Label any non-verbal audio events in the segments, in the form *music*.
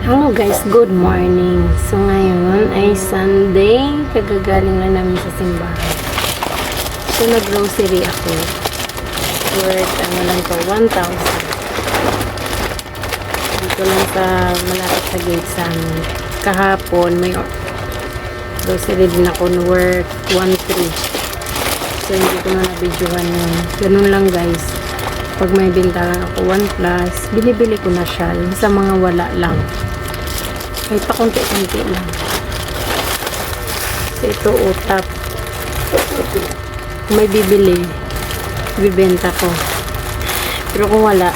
Hello guys, good morning. So ngayon ay Sunday. Kagagaling lang namin sa simbahan. So nag-grocery ako. Worth ano lang to, 1,000. Dito lang sa malapit sa gate sa amin. Kahapon may grocery din ako na worth 1,300. So hindi ko na nabidyohan yun. Ganun lang guys. Pag may bintahan ako 1 plus, binibili ko na siya sa mga wala lang. Kahit pa konti-konti lang. Ito utap. Kung may bibili, bibenta ko. Pero kung wala,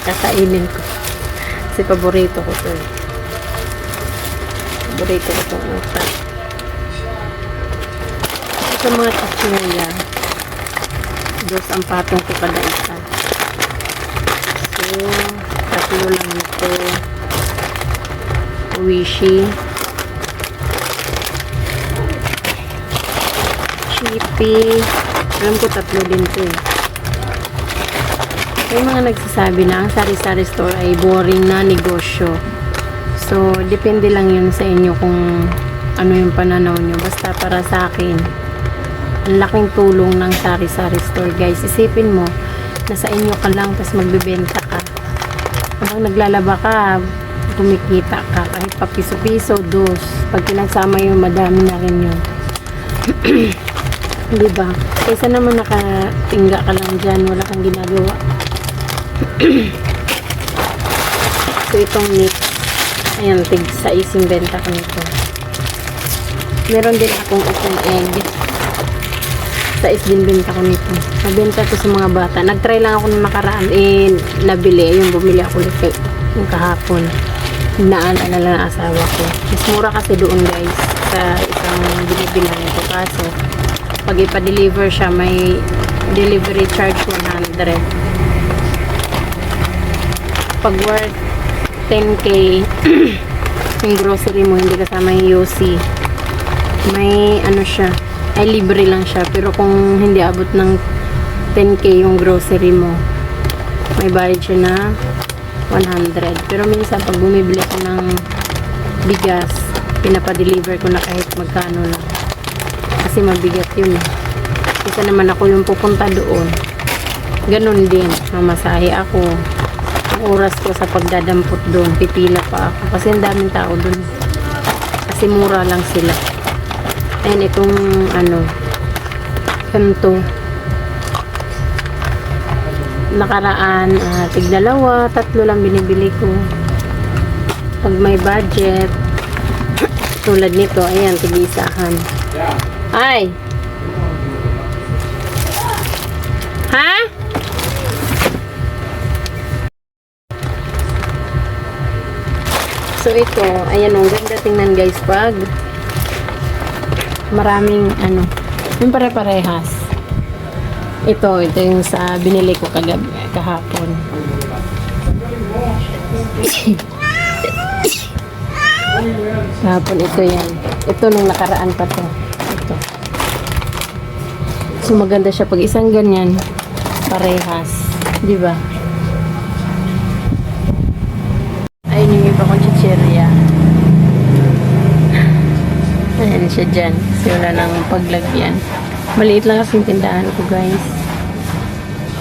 kakainin ko. Kasi paborito ko to. eh. Paborito ko itong utap. Ito mga chichirya. Dos ang patong ko kada isa. So, tatlo lang ito. Wishi. Chippy. Alam ko tatlo din to eh. May mga nagsasabi na ang sari-sari store ay boring na negosyo. So, depende lang yun sa inyo kung ano yung pananaw nyo. Basta para sa akin, ang laking tulong ng sari-sari store guys. Isipin mo, nasa inyo ka lang, tapos magbebenta ka. Habang naglalaba ka, kumikita ka. Kahit pa piso-piso, dos. Pag pinagsama yung madami na rin yun. *clears throat* Di ba? Kaysa naman nakatingga ka lang dyan, wala kang ginagawa. *clears throat* so, itong mix, ayan, tig sa ising benta ko nito. Meron din akong itong egg. Sa is ko nito. Nabenta to sa mga bata. Nagtry lang ako nung nakaraan. Eh, nabili. Yung bumili ako ulit yung kahapon. Naalala lang ang asawa ko. Mas mura kasi doon guys. Sa isang binibilan ko. Kaso, pag ipa-deliver siya, may delivery charge 100. Pag worth 10k, *clears throat* yung grocery mo, hindi kasama yung UC. May ano siya, ay libre lang siya. Pero kung hindi abot ng 10k yung grocery mo, may bayad siya na 100. Pero minsan pag bumibili ko ng bigas, pinapa-deliver ko na kahit magkano lang. Kasi mabigat yun eh. Isa naman ako yung pupunta doon. Ganun din. Mamasahe ako. Ang oras ko sa pagdadampot doon, pipila pa ako. Kasi ang daming tao doon. Kasi mura lang sila. Ayan, itong ano, kanto. Nakaraan, ah, tigdalawa, tatlo lang binibili ko. Pag may budget, tulad nito, ayan, tigisahan. Ay! Ha? So ito, ayan o, ganda tingnan guys pag maraming ano, yung pare-parehas. Ito, ito yung sa binili ko kagabi, kahapon. kahapon ito yan. Ito nung nakaraan pa to. Ito. So maganda siya pag isang ganyan, parehas. Di ba? Ayun yung iba kong chichirya. Ayan siya dyan. Kasi wala nang paglagyan. Maliit lang kasi tindahan ko guys.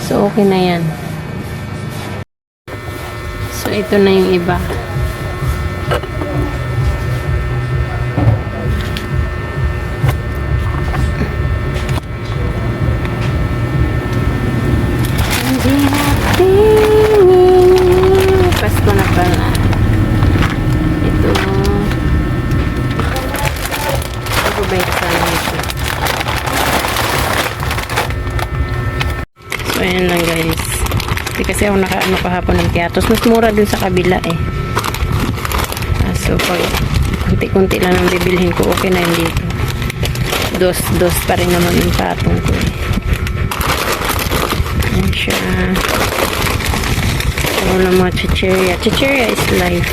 So okay na yan. So ito na yung iba. Hindi natin Pasko na pala. Ito. Ako ba yung kasama nito? So, ayan lang guys. Hindi kasi ako nakaano kahapon ng tiyatos. Mas mura dun sa kabila eh. Ah, so, pag kunti-kunti lang ang bibilhin ko, okay na yun dito. Dos-dos pa rin naman yung patong ko eh. Ayan siya. Wala mga chicheria. Chicheria is life.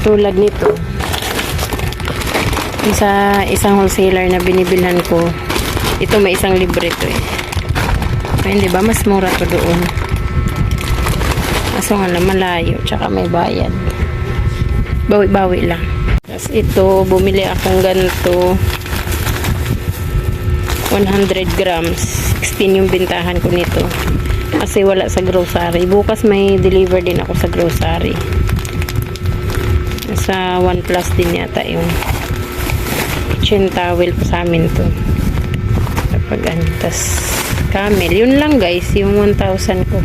Tulad nito. Isa, isang wholesaler na binibilhan ko. Ito may isang libre to eh. Ayun, di ba? Mas mura to doon. Kaso nga lang malayo, tsaka may bayad. Bawi-bawi lang. Tapos ito, bumili akong ganito. 100 grams. 16 yung bintahan ko nito. Kasi wala sa grocery. Bukas may deliver din ako sa grocery. Sa 1 plus din yata yung kitchen towel sa amin to. Kapag. Tapos camel. Yun lang guys, yung 1,000 ko.